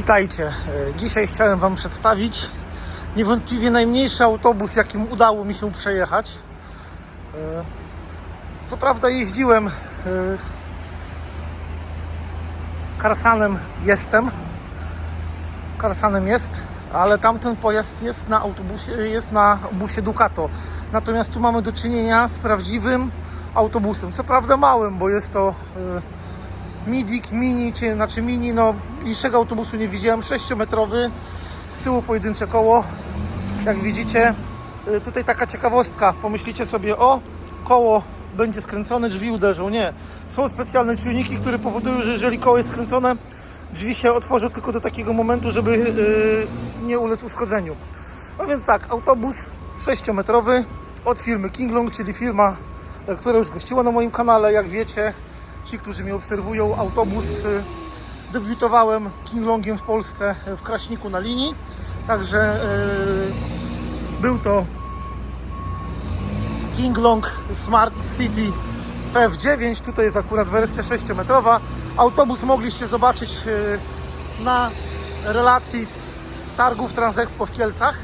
Witajcie. E, Dzisiaj chciałem Wam przedstawić niewątpliwie najmniejszy autobus, jakim udało mi się przejechać. E, Co prawda jeździłem e, Karsanem jestem. Karsanem jest, ale tamten pojazd jest na autobusie, jest na busie Ducato. Natomiast tu mamy do czynienia z prawdziwym autobusem. Co prawda małym, bo jest to Midik, mini, czy znaczy mini, no niższego autobusu nie widziałem, 6-metrowy, z tyłu pojedyncze koło. Jak widzicie, y, tutaj taka ciekawostka, pomyślicie sobie, o, koło będzie skręcone, drzwi uderzą. Nie, są specjalne czujniki, które powodują, że jeżeli koło jest skręcone, drzwi się otworzą tylko do takiego momentu, żeby yy, nie ulec uszkodzeniu. No więc tak, autobus 6-metrowy od firmy Kinglong, czyli firma, e, która już gościła na moim kanale, jak wiecie, ci, którzy mnie obserwują, autobus y, debiutowałem Kinglongiem w Polsce y, w Kraśniku na linii, także y, był to Kinglong Smart City PF9, tutaj jest akurat wersja 6-metrowa. Autobus mogliście zobaczyć na relacji z targów Transexpo w Kielcach,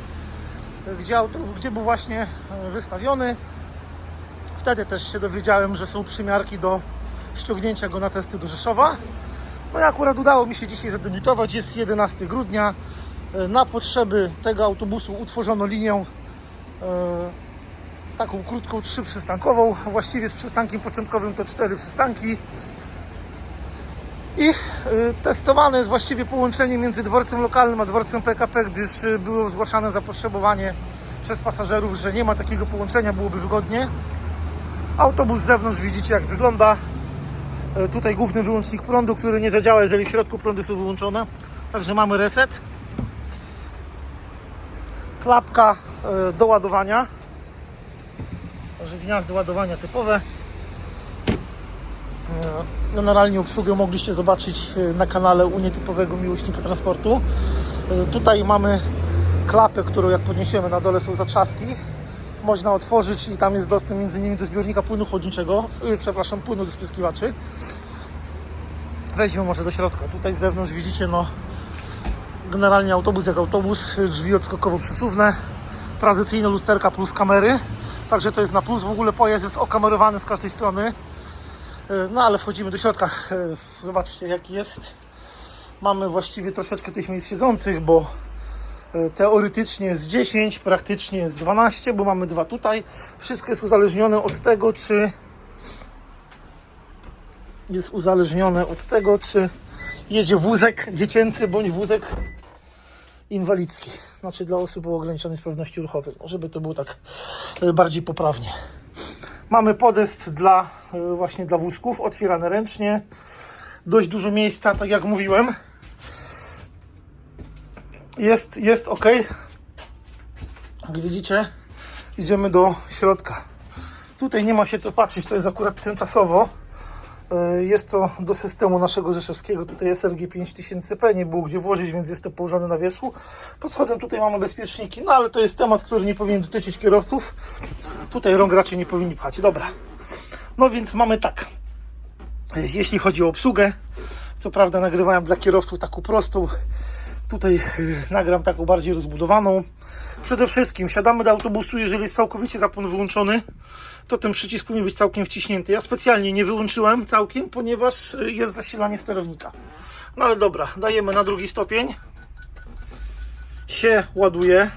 gdzie, gdzie był właśnie wystawiony. Wtedy też się dowiedziałem, że są przymiarki do ściągnięcia go na testy do Rzeszowa. No i akurat udało mi się dzisiaj zadebiutować. Jest 11 grudnia. E, Na potrzeby tego autobusu utworzono linię e, taką krótką, trzy przystankową. Właściwie z przystankiem początkowym to cztery przystanki. I e, testowane jest właściwie połączenie między dworcem lokalnym a dworcem PKP, gdyż było zgłaszane zapotrzebowanie przez pasażerów, że nie ma takiego połączenia, byłoby wygodnie. Autobus z zewnątrz widzicie jak wygląda. E, Tutaj główny wyłącznik prądu, który nie zadziała, jeżeli w środku prądy są wyłączone. Także mamy reset. Klapka e, do ładowania. Także gniazdo ładowania typowe. E, Generalnie obsługę mogliście zobaczyć na kanale u nietypowego miłośnika transportu. Tutaj mamy klapę, którą jak podniesiemy na dole są zatrzaski można otworzyć i tam jest dostęp między innymi do zbiornika płynu chłodniczego, yy, przepraszam, płynu do spryskiwaczy. Weźmy może do środka. Tutaj z zewnątrz widzicie, no generalnie autobus jak autobus, drzwi odskokowo przesuwne, tradycyjne lusterka plus kamery. Także to jest na plus. W ogóle pojazd jest okamerowany z każdej strony. Yy, No ale wchodzimy do środka. Yy, Zobaczcie jaki jest. Mamy właściwie troszeczkę tych miejsc siedzących, bo Teoretycznie jest 10, praktycznie jest 12, bo mamy dwa tutaj. Wszystko jest uzależnione od tego, czy jest uzależnione od tego, czy jedzie wózek dziecięcy bądź wózek inwalidzki. Znaczy dla osób o ograniczonej sprawności ruchowej, no, żeby to było tak e, bardziej poprawnie. Mamy podest dla e, właśnie dla wózków, otwierane ręcznie. Dość dużo miejsca, tak jak mówiłem. Jest, jest ok. Jak widzicie, idziemy do środka. Tutaj nie ma się co patrzeć, to jest akurat tymczasowo. E, Jest to do systemu naszego rzeszowskiego. Tutaj jest RG 5000P, nie było gdzie włożyć, więc jest to położone na wierzchu. Pod spodem tutaj mamy bezpieczniki, no ale to jest temat, który nie powinien dotyczyć kierowców. Tutaj rąk raczej nie powinni pchać. Dobra. No więc mamy tak. E, Jeśli chodzi o obsługę, co prawda nagrywałem dla kierowców taką prostą, Tutaj y, nagram taką bardziej rozbudowaną. Przede wszystkim siadamy do autobusu, jeżeli jest całkowicie zapłon wyłączony, to ten przycisk powinien być całkiem wciśnięty. Ja specjalnie nie wyłączyłem całkiem, ponieważ y, jest zasilanie sterownika. No ale dobra, dajemy na drugi stopień. Się ładuje.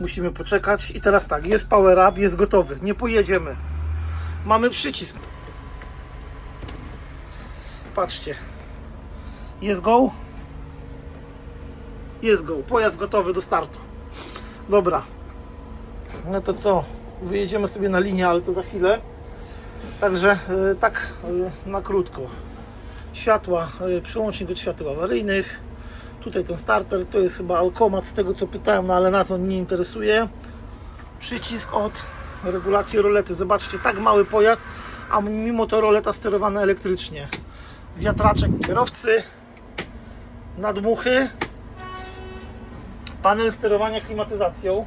Musimy poczekać. I teraz tak, jest power up, jest gotowy. Nie pojedziemy. Mamy przycisk. Patrzcie, jest go? Jest go. Pojazd gotowy do startu. Dobra. No to co? Wyjedziemy sobie na linię, ale to za chwilę. Także e, tak e, na krótko. Światła, e, przyłącznik do świateł awaryjnych. Tutaj ten starter, to jest chyba Alcomat z tego co pytałem, no ale nas on nie interesuje. Przycisk od regulacji rolety. Zobaczcie, tak mały pojazd, a mimo to roleta sterowana elektrycznie. Wiatraczek kierowcy, nadmuchy, panel sterowania klimatyzacją.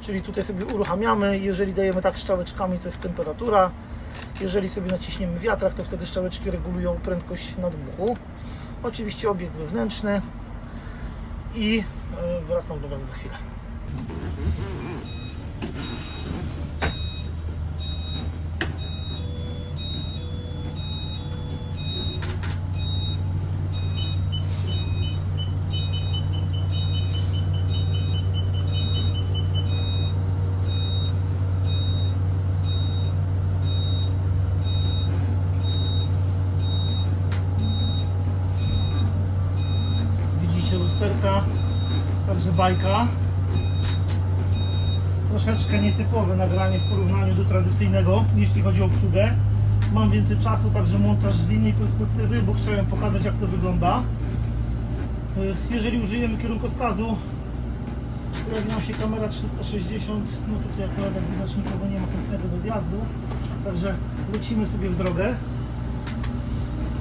Czyli tutaj sobie uruchamiamy, jeżeli dajemy tak strzałeczkami, to jest temperatura. Jeżeli sobie naciśniemy wiatrak, to wtedy strzałeczki regulują prędkość nadmuchu. Oczywiście obieg wewnętrzny i e, wracam do Was za chwilę. Widzicie lusterka, także bajka. Troszeczkę nietypowe nagranie w porównaniu do tradycyjnego, jeśli chodzi o obsługę. Mam więcej czasu, także montaż z innej perspektywy, bo chciałem pokazać jak to wygląda. Y, Jeżeli użyjemy kierunkowskazu, pojawi nam się kamera 360, no tutaj akurat jak widać nikogo nie ma chętnego do wjazdu, także lecimy sobie w drogę.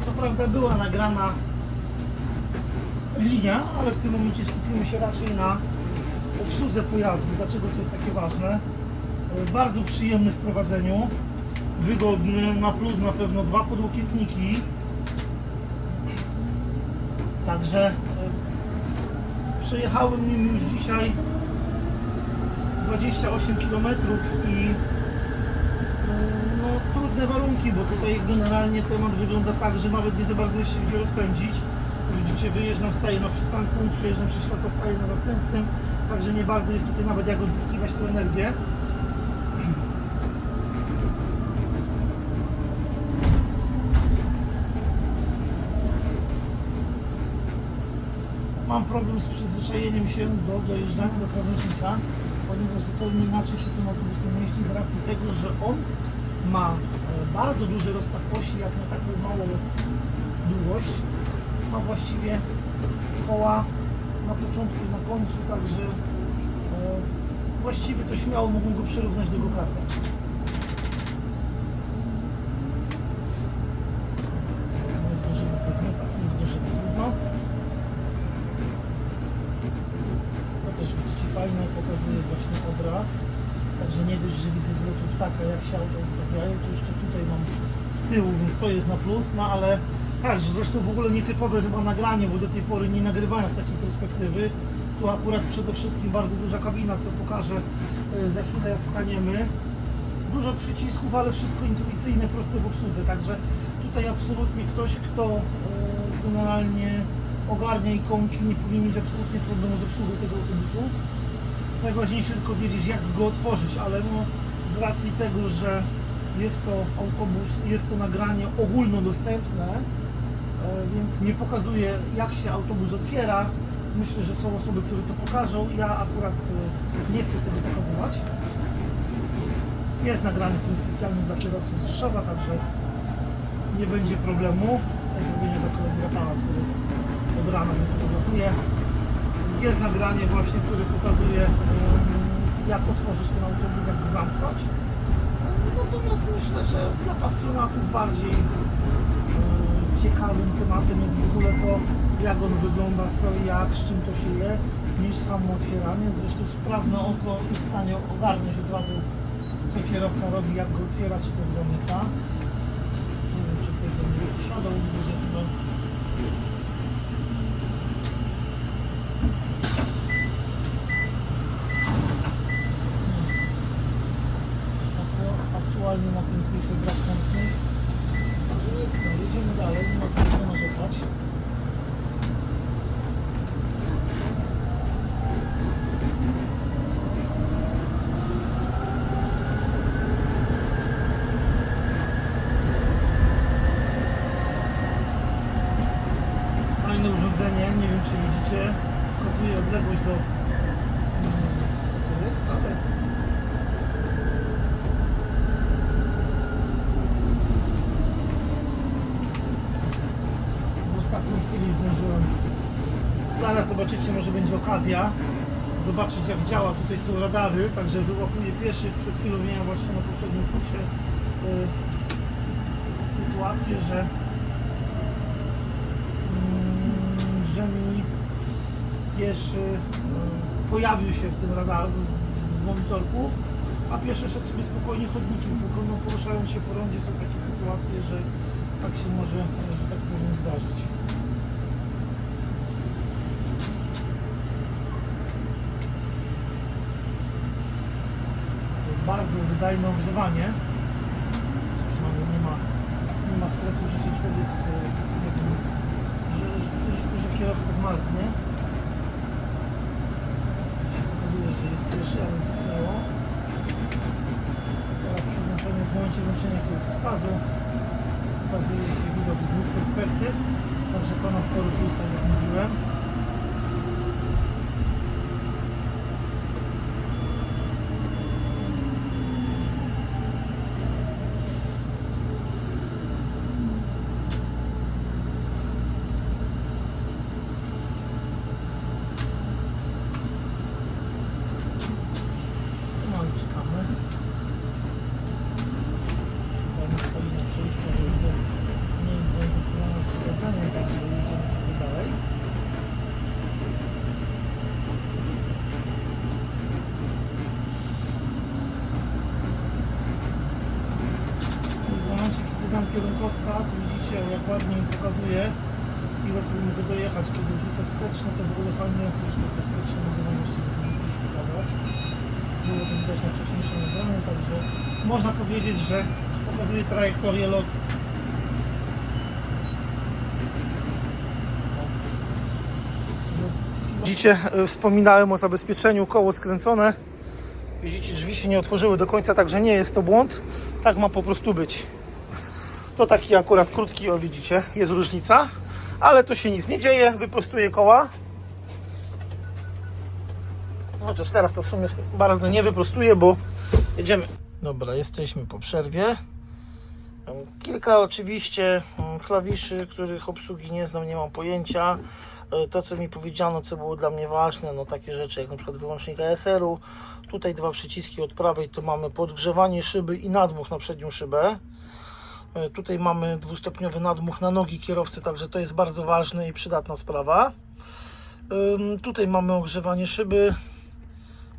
Co prawda była nagrana linia, ale w tym momencie skupimy się raczej na obsłudze pojazdu. Dlaczego to jest takie ważne? E, Bardzo przyjemny w prowadzeniu, wygodny, na plus na pewno dwa podłokietniki. Także e, przejechałem nim już dzisiaj 28 km i no, trudne warunki, bo tutaj generalnie temat wygląda tak, że nawet nie za bardzo się gdzie rozpędzić. Widzicie, wyjeżdżam, staję na przystanku, przejeżdżam przez światło, staję na następnym, także nie bardzo jest tutaj nawet jak odzyskiwać tę energię. Mam problem z przyzwyczajeniem się do dojeżdżania do krawężnika, ponieważ zupełnie inaczej się tym autobusem jeździ z racji tego, że on ma e, bardzo duży rozstaw osi jak na taką małą długość. Ma właściwie koła na początku i na końcu, także e, właściwie to śmiało mógłbym go przyrównać do go-karta. Nie zdążymy pewnie, tak nie zdążymy trudno. To też widzicie fajnie pokazuje właśnie obraz. Także nie dość, że widzę z lotu ptaka jak się auto ustawiają, to jeszcze tutaj mam z tyłu, więc to jest na plus, no ale tak, zresztą w ogóle nietypowe chyba nagranie, bo do tej pory nie nagrywają z takiej perspektywy. Tu akurat przede wszystkim bardzo duża kabina, co pokażę e, za chwilę jak staniemy. Dużo przycisków, ale wszystko intuicyjne, proste w obsłudze, także tutaj absolutnie ktoś, kto e, generalnie ogarnia ikonki, nie powinien mieć absolutnie problemu z obsługą tego autobusu. Najważniejsze tylko wiedzieć, jak go otworzyć, ale no, z racji tego, że jest to autobus, jest to nagranie ogólnodostępne, więc nie pokazuje, jak się autobus otwiera. Myślę, że są osoby, które to pokażą. Ja akurat e, nie chcę tego pokazywać. Jest nagrany film specjalny dla kierowców z Rzeszowa, także nie będzie problemu. Pozdrowienie do kolegi Rafała, który od rana mnie fotografuje. Jest nagranie właśnie, które pokazuje jak otworzyć ten autobus, jak go zamknąć. Natomiast myślę, że dla pasjonatów bardziej ciekawym tematem jest w ogóle to, jak on wygląda, co i jak, z czym to się je, niż samo otwieranie. Zresztą sprawne oko jest w stanie ogarnąć od razu, co kierowca robi, jak go otwiera, czy też zamyka. Nie wiem, czy chyba Aktu- Aktualnie na tym kursie brak chętnych. Także nic, no, jedziemy dalej, nie ma tu co narzekać. Fajne urządzenie, nie wiem czy widzicie, pokazuje odległość do, mm, co to zobaczyć jak działa. Tutaj są radary, także wyłapuje pieszych. Przed chwilą miałem właśnie na poprzednim kursie y, sytuację, że mm, że mi pieszy y, pojawił się w tym radarze, w monitorku, a pieszy szedł sobie spokojnie chodnikiem, tylko no, poruszając się po rondzie są takie sytuacje, że tak się może, że tak powiem, zdarzyć. To bardzo wydajne ogrzewanie. Przynajmniej nie ma, nie ma stresu, że się człowiek, e, że, że, że, kierowca zmarznie. Pokazuje, że jest pieszy, ale zniknęło. Teraz przy włączeniu, w momencie włączenia kierunkowskazu pokazuje się widok z dwóch perspektyw. Także to na spory plus, tak jak mówiłem. No i czekamy. Pani stoi na przejściu, ale widzę, nie jest zainteresowana przekazaniem, także jedziemy sobie dalej. I w kierunkowskaz, widzicie jak ładnie pokazuje, ile sobie mogę dojechać. Kiedy wrzucę wsteczny, to w ogóle fajnie, już tylko wsteczny mogę Wam jeszcze gdzieś pokazać. Było to widać na wcześniejszym nagraniu, także można powiedzieć, że pokazuje trajektorię lotu. Widzicie, y, wspominałem o zabezpieczeniu, koło skręcone. Widzicie, drzwi się nie otworzyły do końca, także nie jest to błąd. Tak ma po prostu być. To taki akurat krótki, o widzicie, jest różnica, ale to się nic nie dzieje, wyprostuję koła. Chociaż teraz to w sumie bardzo nie wyprostuję, bo jedziemy. Dobra, jesteśmy po przerwie. Kilka oczywiście mm, klawiszy, których obsługi nie znam, nie mam pojęcia. E, To, co mi powiedziano, co było dla mnie ważne, no takie rzeczy jak na przykład wyłącznik ASR-u. Tutaj dwa przyciski od prawej, to mamy podgrzewanie szyby i nadmuch na przednią szybę. E, Tutaj mamy dwustopniowy nadmuch na nogi kierowcy, także to jest bardzo ważna i przydatna sprawa. Tutaj mamy ogrzewanie szyby.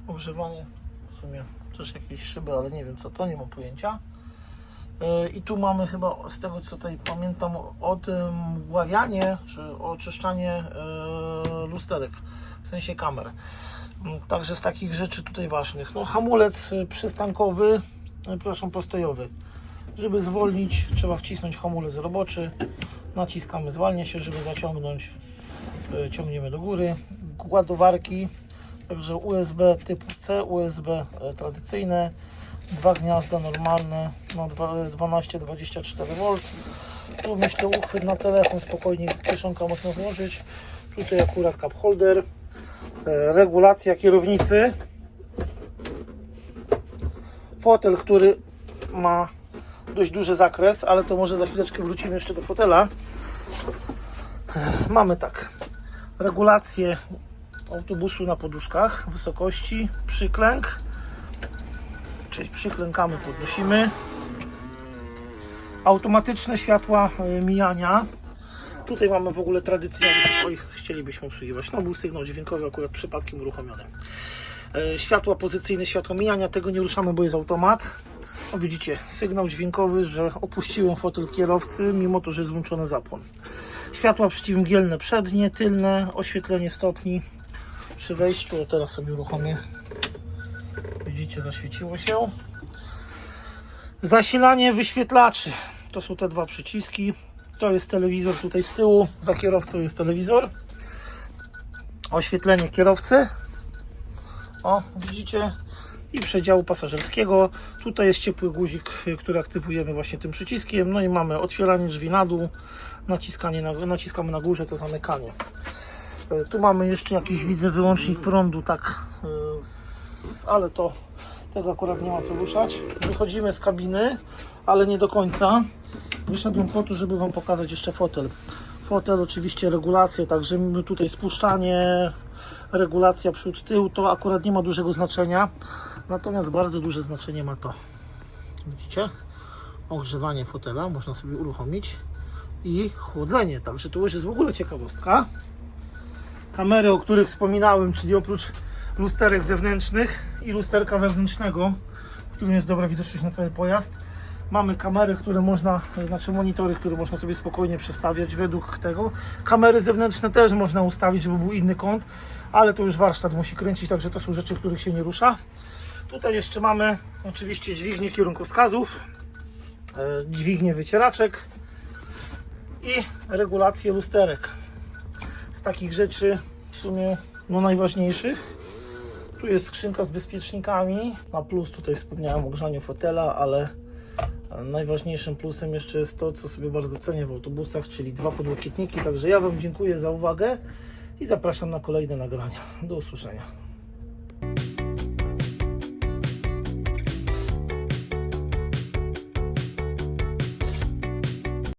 Ogrzewanie w sumie też jakieś szyby, ale nie wiem co to, nie mam pojęcia. Yy, I tu mamy chyba z tego co tutaj pamiętam o tym czy oczyszczanie yy, lusterek, w sensie kamer. Yy, Także z takich rzeczy tutaj ważnych. No, hamulec yy, przystankowy, yy, przepraszam, postojowy. Żeby zwolnić, trzeba wcisnąć hamulec roboczy. Naciskamy, zwalnia się, żeby zaciągnąć. Yy, Ciągniemy do góry. Ładowarki, także USB typu C, USB e, tradycyjne, dwa gniazda normalne na dwa- 12-24 V. Tu myślę uchwyt na telefon, spokojnie kieszonka można włożyć. Tutaj akurat cup holder, e, regulacja kierownicy, fotel, który ma dość duży zakres, ale to może za chwileczkę wrócimy jeszcze do fotela. Mamy tak, regulację autobusu na poduszkach wysokości, przyklęk, czyli przyklękamy, podnosimy. Automatyczne światła e, mijania. Tutaj mamy w ogóle tradycyjnie, oj, chcielibyśmy obsługiwać, no był sygnał dźwiękowy akurat przypadkiem uruchomiony. E, Światła pozycyjne, światło mijania, tego nie ruszamy, bo jest automat. O, widzicie, sygnał dźwiękowy, że opuściłem fotel kierowcy, mimo to, że jest włączony zapłon. Światła przeciwmgielne przednie, tylne, oświetlenie stopni przy wejściu. Teraz sobie uruchomię. Widzicie, zaświeciło się. Zasilanie wyświetlaczy. To są te dwa przyciski. To jest telewizor tutaj z tyłu. Za kierowcą jest telewizor. Oświetlenie kierowcy. O, widzicie? I przedziału pasażerskiego. Tutaj jest ciepły guzik, który aktywujemy właśnie tym przyciskiem. No i mamy otwieranie drzwi na dół. Naciskanie na, naciskamy na górze to zamykanie. E, Tu mamy jeszcze jakiś, widzę, wyłącznik prądu, tak, e, ale to tego akurat nie ma co ruszać. Wychodzimy z kabiny, ale nie do końca. Wyszedłem po to, żeby Wam pokazać jeszcze fotel. Fotel oczywiście regulacje, także tutaj spuszczanie, regulacja przód, tył, to akurat nie ma dużego znaczenia. Natomiast bardzo duże znaczenie ma to. Widzicie? Ogrzewanie fotela można sobie uruchomić i chłodzenie. Także to już jest w ogóle ciekawostka. Kamery, o których wspominałem, czyli oprócz lusterek zewnętrznych i lusterka wewnętrznego, w którym jest dobra widoczność na cały pojazd, mamy kamery, które można, znaczy monitory, które można sobie spokojnie przestawiać według tego. Kamery zewnętrzne też można ustawić, żeby był inny kąt, ale to już warsztat musi kręcić, także to są rzeczy, których się nie rusza. Tutaj jeszcze mamy oczywiście dźwignię kierunkowskazów, e, dźwignię wycieraczek i regulację lusterek. Z takich rzeczy w sumie no najważniejszych. Tu jest skrzynka z bezpiecznikami. Na plus tutaj wspomniałem o grzaniu fotela, ale najważniejszym plusem jeszcze jest to, co sobie bardzo cenię w autobusach, czyli dwa podłokietniki. Także ja Wam dziękuję za uwagę i zapraszam na kolejne nagrania. Do usłyszenia.